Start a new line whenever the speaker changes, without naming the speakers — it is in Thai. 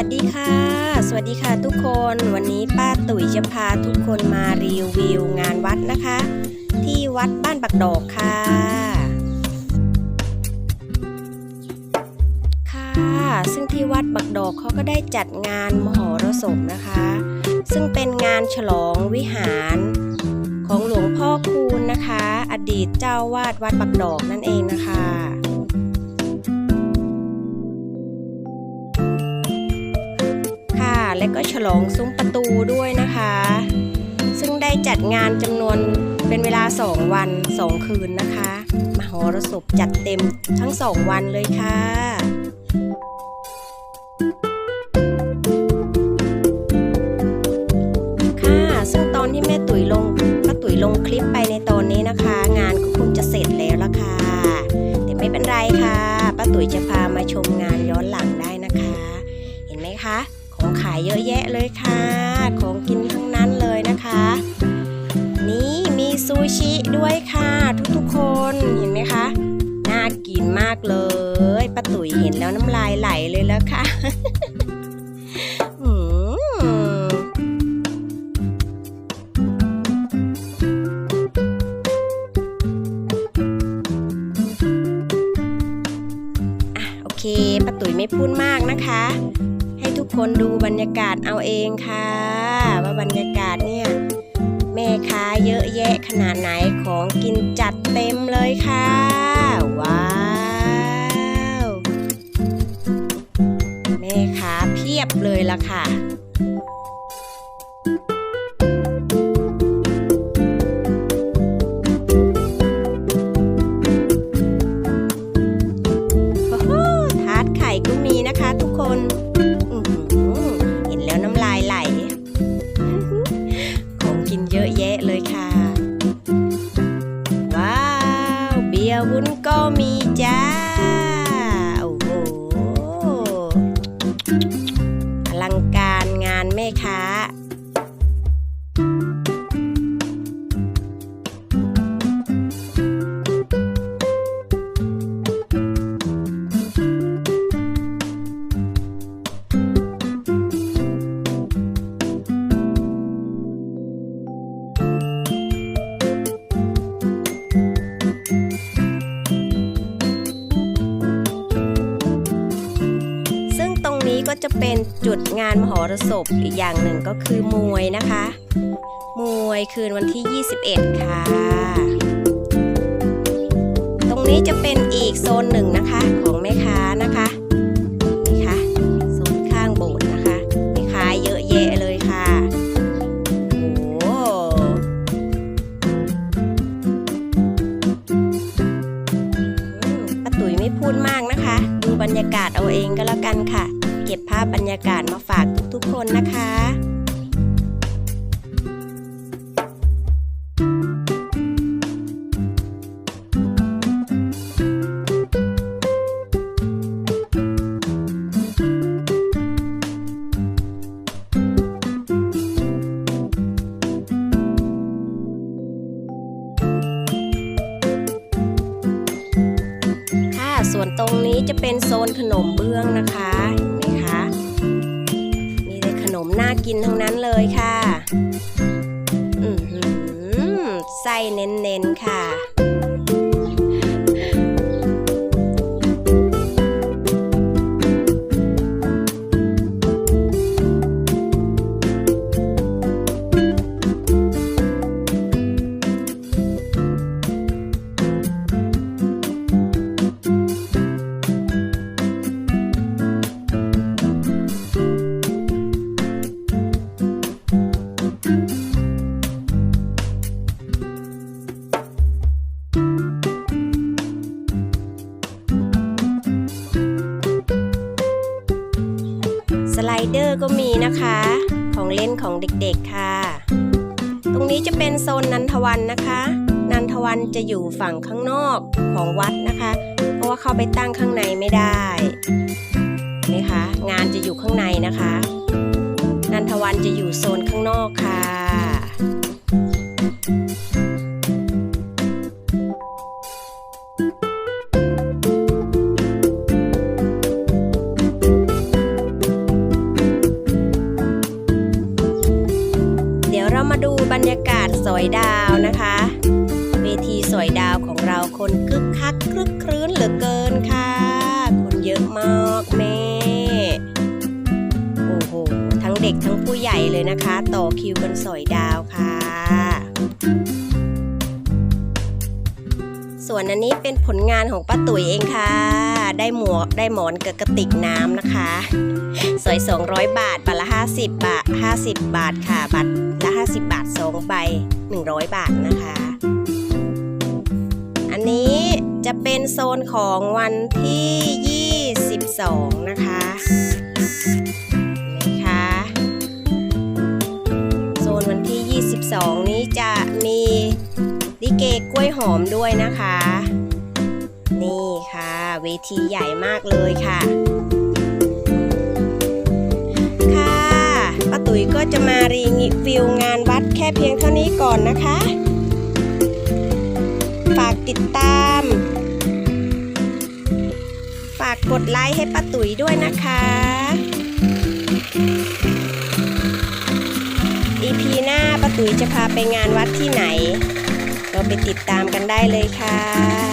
วัสดีค่ะ สวัสดีค่ะทุกคน วันนี้ป้าตุ๋ยจะพาทุกคนมารีวิวงานวัดนะคะ ที่วัดบ้านปักดอกค่ะ ค่ะ ซึ่งที่วัดบักดอกเขาก็ได้จัดงานมหรสพนะคะ ซึ่งเป็นงานฉลองวิหารของหลวงพ่อคูณนะคะ อดีตเจ้าวาดวัดบักดอกนั่นเองนะคะ และก็ฉลองซุ้มประตูด้วยนะคะ ซึ่งได้จัดงานจำนวนเป็นเวลา 2 วัน 2 คืนนะคะ มหรสพจัดเต็มทั้ง 2 วันเลยค่ะค่ะซึ่งตอนที่แม่ตุ๋ยลงป้าตุ๋ยลงคลิปไปในตอนนี้นะคะ งานก็คงจะเสร็จแล้วละค่ะ แต่ไม่เป็นไรค่ะป้าตุ๋ยจะพามาชมงานย้อนหลังได้นะคะ เห็นไหมคะ ขายเยอะแยะเลยค่ะ ของกินทั้งนั้นเลยนะคะ นี่มีซูชิด้วยค่ะ ทุกๆคนเห็นไหมคะ น่ากินมากเลยป้าตุ๋ยเห็นแล้วน้ำลายไหลเลยแล้วค่ะอืมอะโอเคป้าตุ๋ยไม่พูดมากนะคะ คนดูบรรยากาศเอาเองค่ะ ว่าบรรยากาศเนี่ย แม่ค้าเยอะแยะขนาดไหนของกินจัดเต็มเลยค่ะ ว้าว แม่ค้าเพียบเลยล่ะค่ะโอ้โหทาร์ตไข่ก็มีนะคะทุกคน บียร์วุ้นก็มีจ้า เป็นจุดงานมหรสพอีกอย่างหนึ่งก็คือมวยนะคะ มวยคืนวันที่ 21 ค่ะ ตรงนี้จะเป็นอีกโซนหนึ่งนะคะของแม่ค้านะคะนี่ค่ะโซนข้างโบสถ์นะคะแม่ค้าเยอะแยะเลยค่ะโอ้ป้าตุ๋ยไม่พูดมากนะคะ ดูบรรยากาศเอาเองก็แล้วกันค่ะ เก็บภาพบรรยากาศมาฝากทุกๆคนนะคะส่วนตรงนี้จะเป็นโซนขนมเบื้องนะคะ นไหมคะมีแต่ขนมน่ากินทั้งนั้นเลยค่ะ อืมไส้เน้นๆค่ะ เดอร์ก็มีนะคะ ของเล่นของเด็กๆค่ะ ตรงนี้จะเป็นโซนนันทวันนะคะ นันทวันจะอยู่ฝั่งข้างนอกของวัดนะคะ เพราะว่าเข้าไปตั้งข้างในไม่ได้นไหมคะ งานจะอยู่ข้างในนะคะ นันทวันจะอยู่โซนข้างนอกค่ะ ดูบรรยากาศสอยดาวนะคะ เวทีสอยดาวของเราคนคึกคักคลึกครื้นเหลือเกินค่ะ คนเยอะมากแม่โอ้โหทั้งเด็กทั้งผู้ใหญ่เลยนะคะ ต่อคิวกันสอยดาวค่ะ ส่วนอันนี้เป็นผลงานของป้าตุ๋ยเองค่ะ ได้หมวกได้หมอนกับกระติกน้ำนะคะสอย200 บาทบัตรละ 50 บาท 50 บาทค่ะบัตรละ 50 บาท2ใบ100 บาทนะคะ อันนี้จะเป็นโซนของวันที่ 22 นะคะนะคะ โซนวันที่ 22 เกกล้วยหอมด้วยนะคะ นี่ค่ะเวทีใหญ่มากเลยค่ะ ค่ะป้าตุ๋ยก็จะมารีวิวงานวัดแค่เพียงเท่านี้ก่อนนะคะ ฝากติดตาม ฝากกดไลค์ให้ป้าตุ๋ยด้วยนะคะ EP หน้าป้าตุ๋ยจะพาไปงานวัดที่ไหน เราไปติดตามกันได้เลยค่ะ